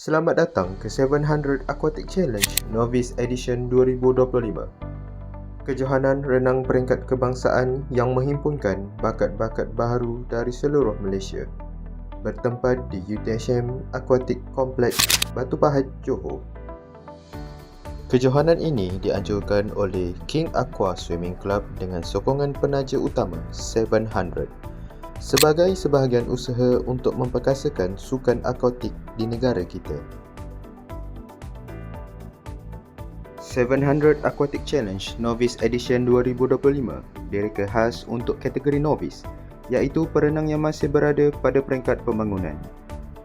Selamat datang ke 700 Aquatic Challenge Novice Edition 2025. Kejohanan renang peringkat kebangsaan yang menghimpunkan bakat-bakat baharu dari seluruh Malaysia. Bertempat di UTSM Aquatic Complex Batu Pahat, Johor. Kejohanan ini dianjurkan oleh King Aqua Swimming Club dengan sokongan penaja utama 700 sebagai sebahagian usaha untuk memperkasakan sukan akuatik di negara kita. 700 Aquatic Challenge Novice Edition 2025 direka khas untuk kategori novice iaitu perenang yang masih berada pada peringkat pembangunan.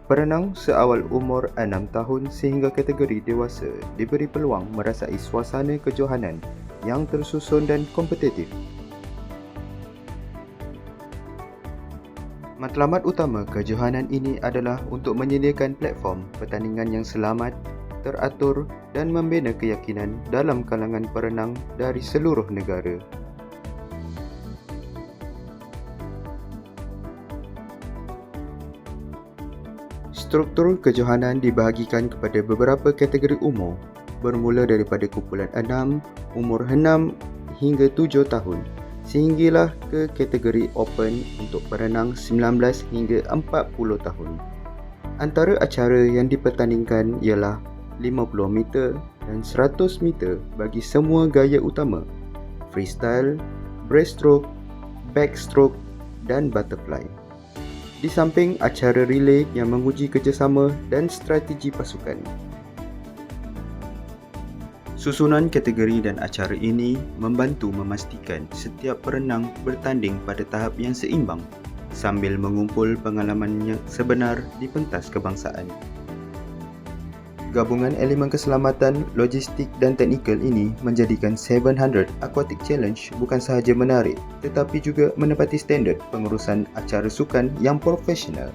Perenang seawal umur 6 tahun sehingga kategori dewasa diberi peluang merasai suasana kejohanan yang tersusun dan kompetitif Matlamat utama kejohanan ini adalah untuk menyediakan platform pertandingan yang selamat, teratur dan membina keyakinan dalam kalangan perenang dari seluruh negara. Struktur kejohanan dibahagikan kepada beberapa kategori umur bermula daripada kumpulan 6, umur 6 hingga 7 tahun sehinggalah ke kategori open untuk perenang 19 hingga 40 tahun. Antara acara yang dipertandingkan ialah 50 meter dan 100 meter bagi semua gaya utama, freestyle, breaststroke, backstroke dan butterfly. Di samping acara relay yang menguji kerjasama dan strategi pasukan. Susunan kategori dan acara ini membantu memastikan setiap perenang bertanding pada tahap yang seimbang sambil mengumpul pengalamannya sebenar di pentas kebangsaan. Gabungan elemen keselamatan, logistik dan teknikal ini menjadikan 700 Aquatic Challenge bukan sahaja menarik tetapi juga menepati standard pengurusan acara sukan yang profesional.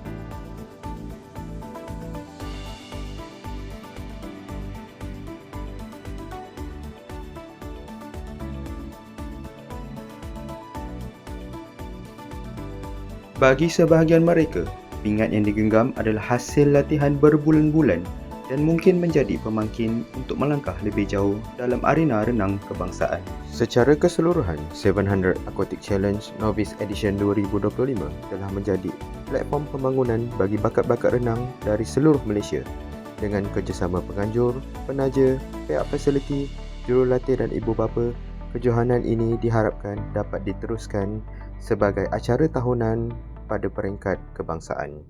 Bagi sebahagian mereka, pingat yang digenggam adalah hasil latihan berbulan-bulan dan mungkin menjadi pemangkin untuk melangkah lebih jauh dalam arena renang kebangsaan. Secara keseluruhan, 700 Aquatic Challenge Novice Edition 2025 telah menjadi platform pembangunan bagi bakat-bakat renang dari seluruh Malaysia dengan kerjasama penganjur, penaja, pihak fasiliti, jurulatih dan ibu bapa Kejohanan ini diharapkan dapat diteruskan sebagai acara tahunan pada peringkat kebangsaan.